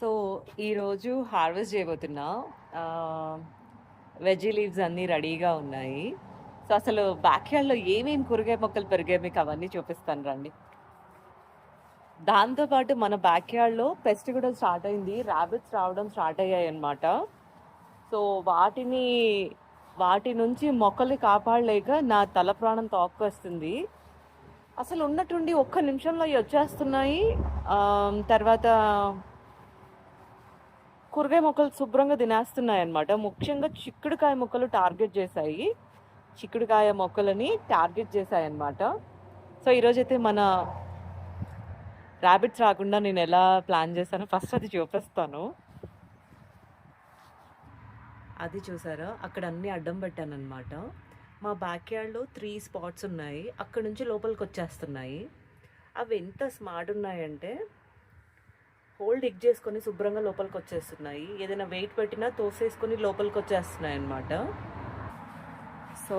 So ఈరోజు harvest చేయబోతున్నా veggie leaves అన్నీ రెడీగా ఉన్నాయి. సో అసలు బ్యాక్యార్డ్లో ఏమేమి కూరగాయ మొక్కలు పెరిగాయి మీకు అవన్నీ చూపిస్తాను రండి. దాంతోపాటు మన బ్యాక్యార్డ్లో పెస్ట్ కూడా స్టార్ట్ అయింది. ర్యాబిట్స్ రావడం స్టార్ట్ అయ్యాయి అన్నమాట. సో వాటిని వాటి నుంచి మొక్కలు కాపాడలేక నా తల ప్రాణం తోక్కొస్తుంది. అసలు ఉన్నట్టుండి ఒక్క నిమిషంలో అవి వచ్చేస్తున్నాయి. తర్వాత కూరగాయ మొక్కలు శుభ్రంగా తినేస్తున్నాయి అనమాట ముఖ్యంగా చిక్కుడుకాయ మొక్కలు టార్గెట్ చేశాయి. చిక్కుడుకాయ మొక్కలని టార్గెట్ చేశాయి అన్నమాట సో ఈరోజైతే మన ర్యాబిట్స్ రాకుండా నేను ఎలా ప్లాన్ చేశాను ఫస్ట్ అది చూపిస్తాను. అది చూసారా? అక్కడ అన్ని అడ్డం పెట్టాను అనమాట మా బ్యాక్ యార్డ్లో త్రీ స్పాట్స్ ఉన్నాయి. అక్కడ నుంచి లోపలికి వచ్చేస్తున్నాయి అవి ఎంత స్మార్ట్ ఉన్నాయంటే హోల్ ఎగ్ చేసుకొని శుభ్రంగా లోపలికి వచ్చేస్తున్నాయి ఏదైనా వెయిట్ పెట్టినా తోసేసుకొని లోపలికి వచ్చేస్తున్నాయి అన్నమాట సో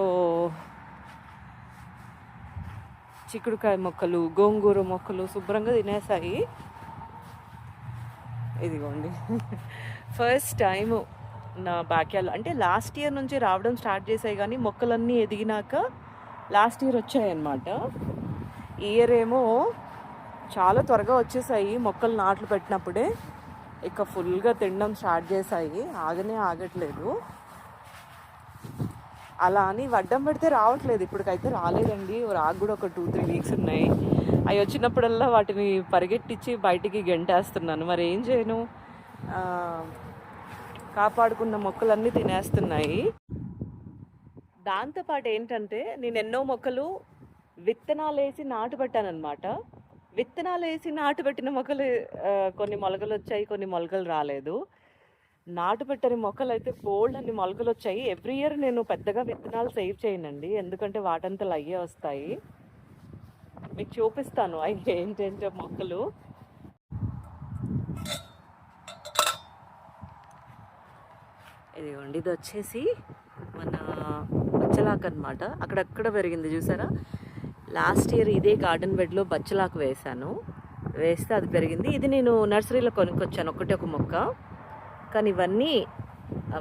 చిక్కుడుకాయ మొక్కలు గోంగూర మొక్కలు శుభ్రంగా తినేసాయి. ఇదిగోండి. ఫస్ట్ టైం నా బ్యాక్యార్డ్ అంటే లాస్ట్ ఇయర్ నుంచి రావడం స్టార్ట్ చేసాయి కానీ మొక్కలన్నీ ఎదిగినాక లాస్ట్ ఇయర్ వచ్చాయి అన్నమాట ఇయర్ ఏమో చాలా త్వరగా వచ్చేసాయి మొక్కలు నాట్లు పెట్టినప్పుడే. ఇక ఫుల్గా తినడం స్టార్ట్ చేసాయి ఆగనే ఆగట్లేదు. అలా అని వడ్డం పెడితే రావట్లేదు. ఇప్పటికైతే రాలేదండి. రాకు కూడా ఒక టూ త్రీ వీక్స్ ఉన్నాయి. అవి వచ్చినప్పుడల్లా వాటిని పరిగెట్టించి బయటికి గెంటేస్తున్నాను. మరి ఏం చేయను? కాపాడుకున్న మొక్కలన్నీ తినేస్తున్నాయి. దాంతోపాటు ఏంటంటే నేను ఎన్నో మొక్కలు విత్తనాలు వేసి నాటు పెట్టానమాట విత్తనాలు వేసి నాటు పెట్టిన మొక్కలు కొన్ని మొలకలు వచ్చాయి కొన్ని మొలకలు రాలేదు. నాటు పెట్టని మొక్కలు అయితే బోల్డ్ అన్ని మొలకలు వచ్చాయి. ఎవ్రీ ఇయర్ నేను పెద్దగా విత్తనాలు సేవ్ చేయనండి. ఎందుకంటే వాటంతలు అయ్యే వస్తాయి. మీకు చూపిస్తాను అవి ఏంటంటే మొక్కలు. ఇదిగోండి ఇది వచ్చేసి మన బచ్చలాకు అనమాట అక్కడక్కడ పెరిగింది చూసారా? లాస్ట్ ఇయర్ ఇదే గార్డెన్ బెడ్లో బచ్చలాకు వేశాను. వేస్తే అది పెరిగింది. ఇది నేను నర్సరీలో కొనుక్కొచ్చాను ఒకటి ఒక మొక్క. కానీ ఇవన్నీ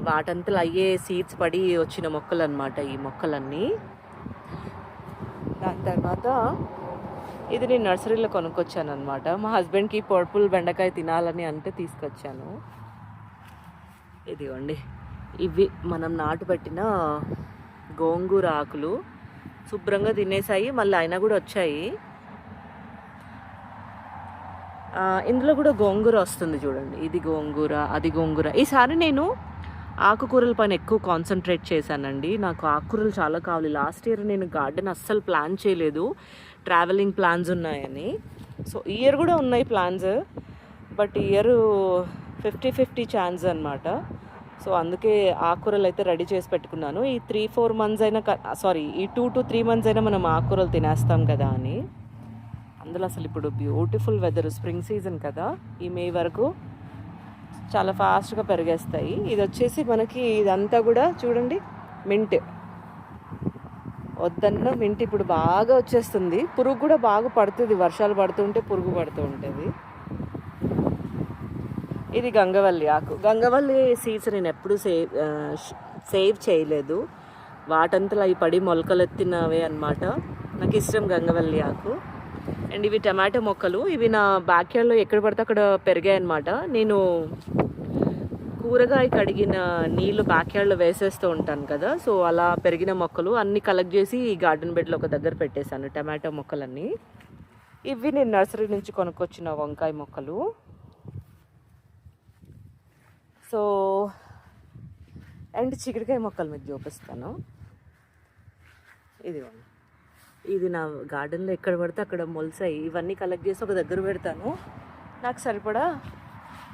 వాటంతలు అయ్యే సీడ్స్ పడి వచ్చిన మొక్కలు అనమాట ఈ మొక్కలన్నీ. దాని తర్వాత ఇది నేను నర్సరీలో కొనుక్కొచ్చాను అనమాట మా హస్బెండ్కి పర్పుల్ బెండకాయ తినాలని అంటే తీసుకొచ్చాను. ఇదిగోండి. ఇవి మనం నాటు పెట్టిన గోంగూర ఆకులు. శుభ్రంగా తినేసాయి. మళ్ళీ అయినా కూడా వచ్చాయి. ఇందులో కూడా గోంగూర వస్తుంది చూడండి. ఇది గోంగూర అది గోంగూర. ఈసారి నేను ఆకుకూరల పైన ఎక్కువ కాన్సన్ట్రేట్ చేశానండి. నాకు ఆకుకూరలు చాలా కావాలి. లాస్ట్ ఇయర్ నేను గార్డెన్ అస్సలు ప్లాన్ చేయలేదు. ట్రావెలింగ్ ప్లాన్స్ ఉన్నాయని. సో ఇయర్ కూడా ఉన్నాయి plans but year fifty fifty chance అనమాట సో అందుకే ఆకుకూరలు అయితే రెడీ చేసి పెట్టుకున్నాను. ఈ త్రీ ఫోర్ మంత్స్ అయినా సారీ ఈ టూ టు త్రీ మంత్స్ అయినా మనం ఆకుకూరలు తినేస్తాం కదా అని. అందులో అసలు ఇప్పుడు బ్యూటిఫుల్ వెదర్ స్ప్రింగ్ సీజన్ కదా. ఈ మే వరకు చాలా ఫాస్ట్గా పెరిగేస్తాయి. ఇది వచ్చేసి మనకి ఇదంతా కూడా చూడండి మింట్ వద్దన్న మింట్ ఇప్పుడు బాగా వచ్చేస్తుంది. పురుగు కూడా బాగా పడుతుంది. వర్షాలు పడుతుంటే పురుగు పడుతూ ఉంటుంది. ఇది గంగవల్లి ఆకు. గంగవల్లి సీడ్స్ నేను ఎప్పుడు సేవ్ సేవ్ చేయలేదు. వాటంతలో అవి పడి మొలకలెత్తినవే అన్నమాట. నాకు ఇష్టం గంగవల్లి ఆకు. అండ్ ఇవి టమాటో మొక్కలు. ఇవి నా బ్యాక్యార్డ్లో ఎక్కడ పడితే అక్కడ పెరిగాయి అనమాట నేను కూరగాయ కడిగిన నీళ్ళు బ్యాక్యార్డ్లో వేసేస్తూ ఉంటాను కదా. సో అలా పెరిగిన మొక్కలు అన్నీ కలెక్ట్ చేసి ఈ గార్డెన్ బెడ్లో ఒక దగ్గర పెట్టేశాను టమాటో మొక్కలన్నీ. ఇవి నేను నర్సరీ నుంచి కొనుక్కొచ్చిన వంకాయ మొక్కలు. సో అండ్ చిక్కుడుకాయ మొక్కలు మీకు చూపిస్తాను. ఇది ఇది నా గార్డెన్లో ఎక్కడ పడితే అక్కడ మొలిసాయి. ఇవన్నీ కలెక్ట్ చేసి ఒక దగ్గర పెడతాను. నాకు సరిపడా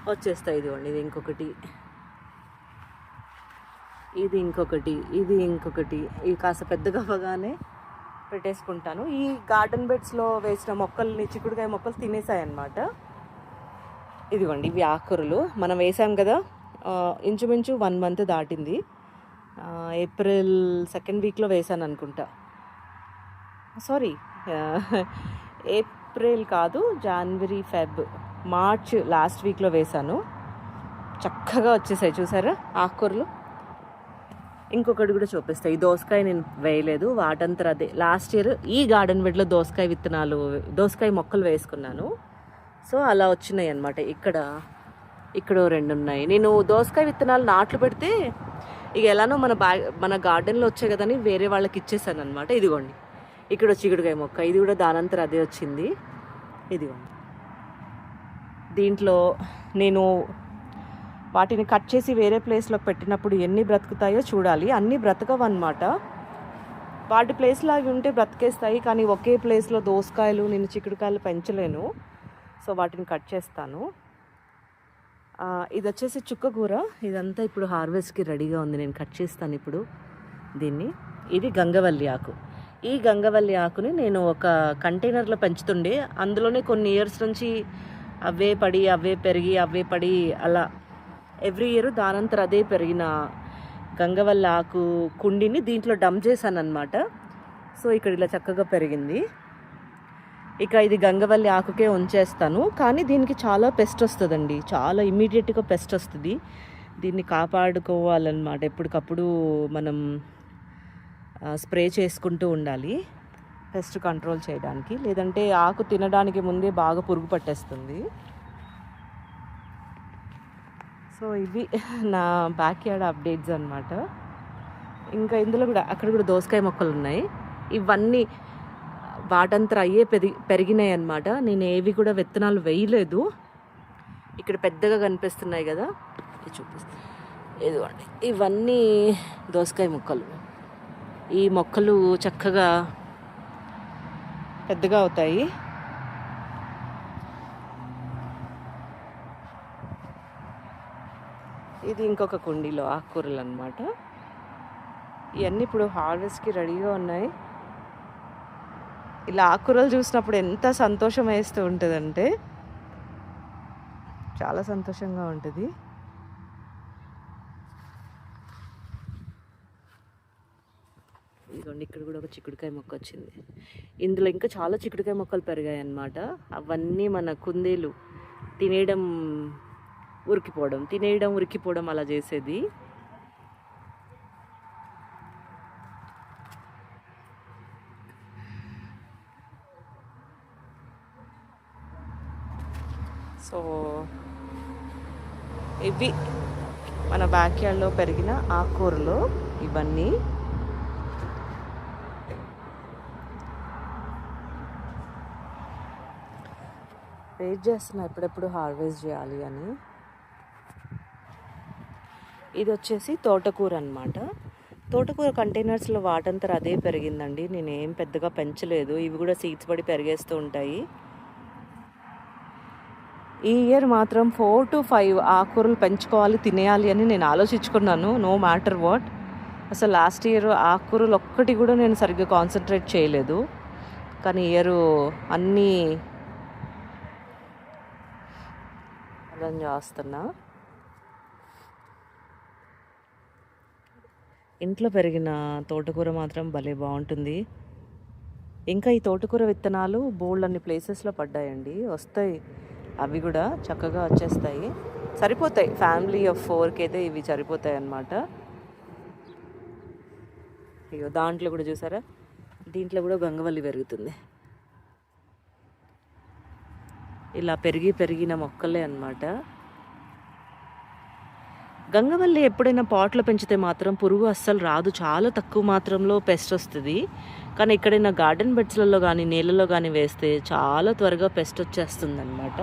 వచ్చేస్తాయి ఇదిగోండి. ఇది ఇంకొకటి. ఇది ఇంకొకటి. ఇది ఇంకొకటి. ఇవి కాస్త పెద్దగా అవ్వగానే పెట్టేసుకుంటాను. ఈ గార్డెన్ బెడ్స్లో వేసిన మొక్కల్ని చిక్కుడుకాయ మొక్కలు తినేసాయి అన్నమాట ఇదిగోండి ఇవి ఆకురలు మనం వేసాం కదా ఇంచుమించు వన్ మంత్ దాటింది. ఏప్రిల్ సెకండ్ వీక్లో వేసాను అనుకుంటా సారీ ఏప్రిల్ కాదు జనవరి ఫెబ్ మార్చ్ లాస్ట్ వీక్లో వేసాను చక్కగా వచ్చేసాయి చూసారా? ఆకుకూరలు. ఇంకొకటి కూడా చూపిస్తాయి ఈ దోసకాయ నేను వేయలేదు వాటంతర అదే. లాస్ట్ ఇయర్ ఈ గార్డెన్ బెడ్లో దోసకాయ విత్తనాలు దోసకాయ మొక్కలు వేసుకున్నాను. సో అలా వచ్చినాయి అనమాట ఇక్కడ. ఇక్కడ రెండు ఉన్నాయి నేను దోసకాయ విత్తనాలు నాట్లు పెడితే ఇక ఎలానో మన బ్యాగ్ మన గార్డెన్లో వచ్చాయి కదని వేరే వాళ్ళకి ఇచ్చేసాను అనమాట ఇదిగోండి. ఇక్కడ చిగుడుకాయ మొక్క. ఇది కూడా దానంతర అదే వచ్చింది. ఇదిగోండి. దీంట్లో నేను వాటిని కట్ చేసి వేరే ప్లేస్లో పెట్టినప్పుడు ఎన్ని బ్రతుకుతాయో చూడాలి. అన్నీ బ్రతకవు అనమాట వాటి ప్లేస్లో అవి ఉంటే బ్రతికేస్తాయి. కానీ ఒకే ప్లేస్లో దోసకాయలు నేను చిక్కుడుకాయలు పెంచలేను. సో వాటిని కట్ చేస్తాను. ఇది వచ్చేసి చుక్కకూర ఇదంతా ఇప్పుడు హార్వెస్ట్కి రెడీగా ఉంది. నేను కట్ చేస్తాను ఇప్పుడు దీన్ని. ఇది గంగవల్లి ఆకు. ఈ గంగవల్లి ఆకుని నేను ఒక కంటైనర్లో పెంచుతుండే. అందులోనే కొన్ని ఇయర్స్ నుంచి అవే పడి అవే పెరిగి అవే పడి అలా ఎవ్రీ ఇయర్ దానంతర అదే పెరిగిన గంగవల్లి ఆకు కుండిని దీంట్లో డంప్ చేశాను అనమాట సో ఇక్కడ ఇలా చక్కగా పెరిగింది. ఇక ఇది గంగవల్లి ఆకుకే ఉంచేస్తాను. కానీ దీనికి చాలా పెస్ట్ వస్తుందండి. చాలా ఇమీడియట్గా పెస్ట్ వస్తుంది. దీన్ని కాపాడుకోవాలన్నమాట. ఎప్పటికప్పుడు మనం స్ప్రే చేసుకుంటూ ఉండాలి. పెస్ట్ కంట్రోల్ చేయడానికి. లేదంటే ఆకు తినడానికి ముందే బాగా పురుగు పట్టేస్తుంది. సో ఇవి నా బ్యాక్ యార్డ్ అప్డేట్స్ అనమాట ఇంకా ఇందులో కూడా అక్కడ కూడా దోసకాయ మొక్కలు ఉన్నాయి ఇవన్నీ వాటంతర అయ్యే పెరిగి పెరిగినాయి అనమాట నేను ఏవి కూడా విత్తనాలు వేయలేదు. ఇక్కడ పెద్దగా కనిపిస్తున్నాయి కదా. చూపిస్తా. చూపిస్తాను ఇదిగోండి. ఇవన్నీ దోసకాయ మొక్కలు. ఈ మొక్కలు చక్కగా పెద్దగా అవుతాయి. ఇది ఇంకొక కుండీలో ఆకుకూరలు అనమాట ఇవన్నీ ఇప్పుడు హార్వెస్ట్కి రెడీగా ఉన్నాయి. ఇలా ఆకుకూరలు చూసినప్పుడు ఎంత సంతోషం వేస్తూ ఉంటుందంటే చాలా సంతోషంగా ఉంటుంది. ఇదిగోండి ఇక్కడ కూడా ఒక చిక్కుడుకాయ మొక్క వచ్చింది. ఇందులో ఇంకా చాలా చిక్కుడుకాయ మొక్కలు పెరిగాయి అన్నమాట అవన్నీ మన కుందేలు తినేయడం ఉరికిపోవడం తినేయడం ఉరికిపోవడం అలా చేసేది. సో ఇవి మన బ్యాక్యార్డ్లో పెరిగిన ఆకుకూరలు ఇవన్నీ. వెయిట్ చేస్తున్నా ఎప్పుడెప్పుడు హార్వెస్ట్ చేయాలి అని. ఇది వచ్చేసి తోటకూర అన్నమాట. తోటకూర కంటైనర్స్లో వాటంతర అదే పెరిగిందండి. నేను ఏం పెద్దగా పెంచలేదు. ఇవి కూడా సీడ్స్ పడి పెరిగేస్తూ ఉంటాయి. ఈ ఇయర్ మాత్రం ఫోర్ టు ఫైవ్ ఆకుకూరలు పెంచుకోవాలి తినేయాలి అని నేను ఆలోచించుకున్నాను. నో మ్యాటర్ వాట్ అసలు లాస్ట్ ఇయర్ ఆకుకూరలు ఒక్కటి కూడా నేను సరిగ్గా కాన్సన్ట్రేట్ చేయలేదు. కానీ ఇయర్ అన్నీ అర్థం చేస్తున్నా. ఇంట్లో పెరిగిన తోటకూర మాత్రం భలే బాగుంటుంది. ఇంకా ఈ తోటకూర విత్తనాలు బోల్డ్ అన్ని ప్లేసెస్లో పడ్డాయండి. వస్తాయి. అవి కూడా చక్కగా వచ్చేస్తాయి. సరిపోతాయి. ఫ్యామిలీ ఆఫ్ ఫోర్కి అయితే ఇవి సరిపోతాయి అన్నమాట. అయ్యో దాంట్లో కూడా చూసారా? దీంట్లో కూడా గంగవల్లి పెరుగుతుంది. ఇలా పెరిగి పెరిగిన మొక్కలే అన్నమాట. గంగవల్లి ఎప్పుడైనా పాట్లో పెంచితే మాత్రం పురుగు అస్సలు రాదు. చాలా తక్కువ మాత్రంలో పెస్ట్ వస్తుంది. కానీ ఎక్కడైనా గార్డెన్ బెడ్స్లలో కానీ నీళ్ళలో కానీ వేస్తే చాలా త్వరగా పెస్ట్ వచ్చేస్తుంది అనమాట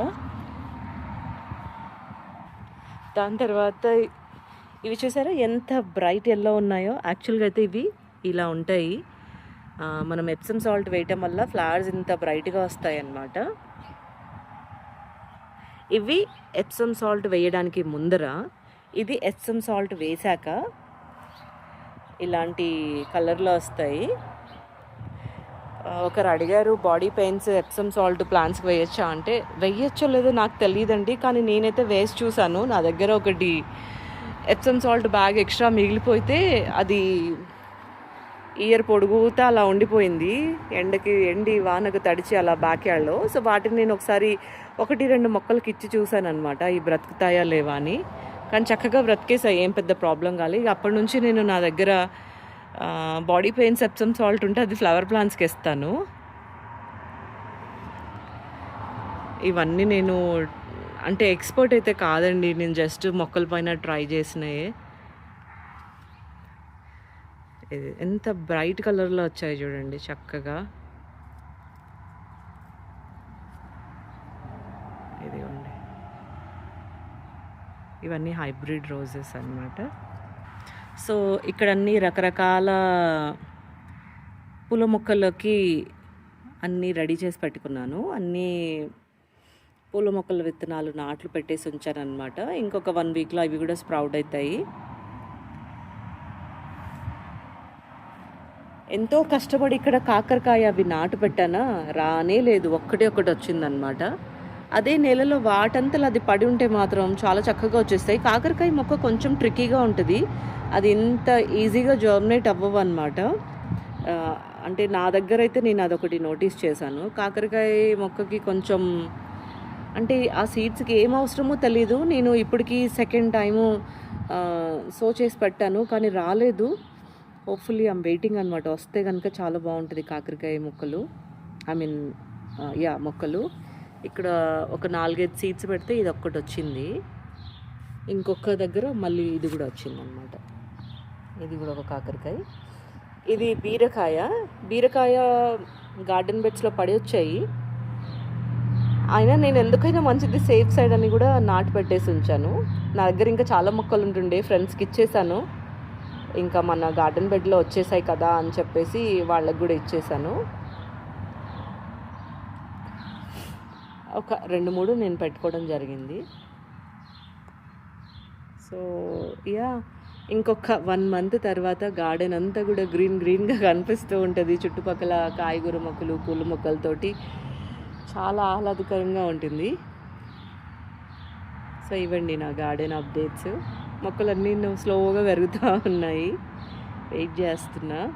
దాని తర్వాత ఇవి చూసారా? ఎంత బ్రైట్ ఎల్లో ఉన్నాయో. యాక్చువల్గా అయితే ఇవి ఇలా ఉంటాయి. మనం ఎప్సమ్ సాల్ట్ వేయటం వల్ల ఫ్లవర్స్ ఇంత బ్రైట్గా వస్తాయి అన్నమాట ఇవి ఎప్సమ్ సాల్ట్ వేయడానికి ముందర ఇది ఎస్ఎం సాల్ట్ వేశాక ఇలాంటి కలర్లో వస్తాయి. ఒకరు అడిగారు బాడీ పెయిన్స్ ఎప్సమ్ సాల్ట్ ప్లాంట్స్కి వేయచ్చా? అంటే వేయచ్చో లేదో నాకు తెలియదండి కానీ నేనైతే వేసి చూశాను. నా దగ్గర ఒకటి ఎప్సమ్ సాల్ట్ బ్యాగ్ ఎక్స్ట్రా మిగిలిపోతే అది ఇయర్ పొడుగుతా అలా ఉండిపోయింది. ఎండకి ఎండి వానకు తడిచి అలా బ్యాక్యార్డ్లో సో వాటిని నేను ఒకసారి ఒకటి రెండు మొక్కలకి ఇచ్చి చూశాను అనమాట ఈ బ్రతుకుతాయా లేవా? అని. కానీ చక్కగా బ్రతికేసాయి ఏం పెద్ద ప్రాబ్లం కాలేదు ఇక అప్పటి నుంచి నేను నా దగ్గర బాడీ పెయిన్ సెప్సమ్ సాల్ట్ ఉంటే అది ఫ్లవర్ ప్లాంట్స్కి ఇస్తాను ఇవన్నీ నేను అంటే ఎక్స్పర్ట్ అయితే కాదండి నేను జస్ట్ మొక్కల పైన ట్రై చేసినాయే. ఎంత బ్రైట్ కలర్లో వచ్చాయి చూడండి చక్కగా ఇదిగోండి ఇవన్నీ హైబ్రిడ్ రోజెస్ అన్నమాట. సో ఇక్కడ అన్ని రకరకాల పూల మొక్కలకి అన్నీ రెడీ చేసి పెట్టుకున్నాను. అన్నీ పూల మొక్కల విత్తనాలు నాట్లు పెట్టేసి ఉంచాను అనమాట ఇంకొక వన్ వీక్లో అవి కూడా స్ప్రౌడ్ అవుతాయి ఎంతో కష్టపడి ఇక్కడ కాకరకాయ అవి నాటు పెట్టానా? రానే లేదు. ఒక్కటే ఒకటి వచ్చిందనమాట అదే నెలలో వాటంతలు అది పడి ఉంటే మాత్రం చాలా చక్కగా వచ్చేస్తాయి. కాకరకాయ మొక్క కొంచెం ట్రిక్కీగా ఉంటుంది. అది ఇంత ఈజీగా జర్మినేట్ అవ్వవు అనమాట అంటే నా దగ్గర అయితే నేను అదొకటి నోటీస్ చేశాను. కాకరకాయ మొక్కకి కొంచెం అంటే ఆ సీడ్స్కి ఏం అవసరమో తెలీదు. నేను ఇప్పటికి సెకండ్ టైము సో చేసి పెట్టాను కానీ రాలేదు. హోప్ఫుల్లీ ఐమ్ వెయిటింగ్ అనమాట వస్తే కనుక చాలా బాగుంటుంది కాకరకాయ మొక్కలు. ఐ మీన్ యా మొక్కలు. ఇక్కడ ఒక నాలుగైదు సీట్స్ పెడితే ఇది ఒక్కటి వచ్చింది. ఇంకొక దగ్గర మళ్ళీ ఇది కూడా వచ్చిందనమాట ఇది కూడా ఒక కాకరకాయ. ఇది బీరకాయ. బీరకాయ గార్డెన్ బెడ్స్లో పడి వచ్చాయి. అయినా నేను ఎందుకైనా మంచిది సేఫ్ సైడ్ అని కూడా నాటు పెట్టేసి ఉంచాను. నా దగ్గర ఇంకా చాలా మొక్కలు ఉంటుండే ఫ్రెండ్స్కి ఇచ్చేసాను. ఇంకా మన గార్డెన్ బెడ్లో వచ్చేసాయి కదా అని చెప్పేసి వాళ్ళకి కూడా ఇచ్చేసాను. ఒక రెండు మూడు నేను పెట్టుకోవడం జరిగింది. సో యా ఇంకొక వన్ మంత్ తర్వాత గార్డెన్ అంతా కూడా గ్రీన్ గ్రీన్గా కనిపిస్తూ ఉంటుంది. చుట్టుపక్కల కాయగూర మొక్కలు పూల మొక్కలతోటి చాలా ఆహ్లాదకరంగా ఉంటుంది. సో ఇవ్వండి నా గార్డెన్ అప్డేట్స్. మొక్కలన్నీ స్లోగా పెరుగుతూ ఉన్నాయి. వెయిట్ చేస్తున్నా.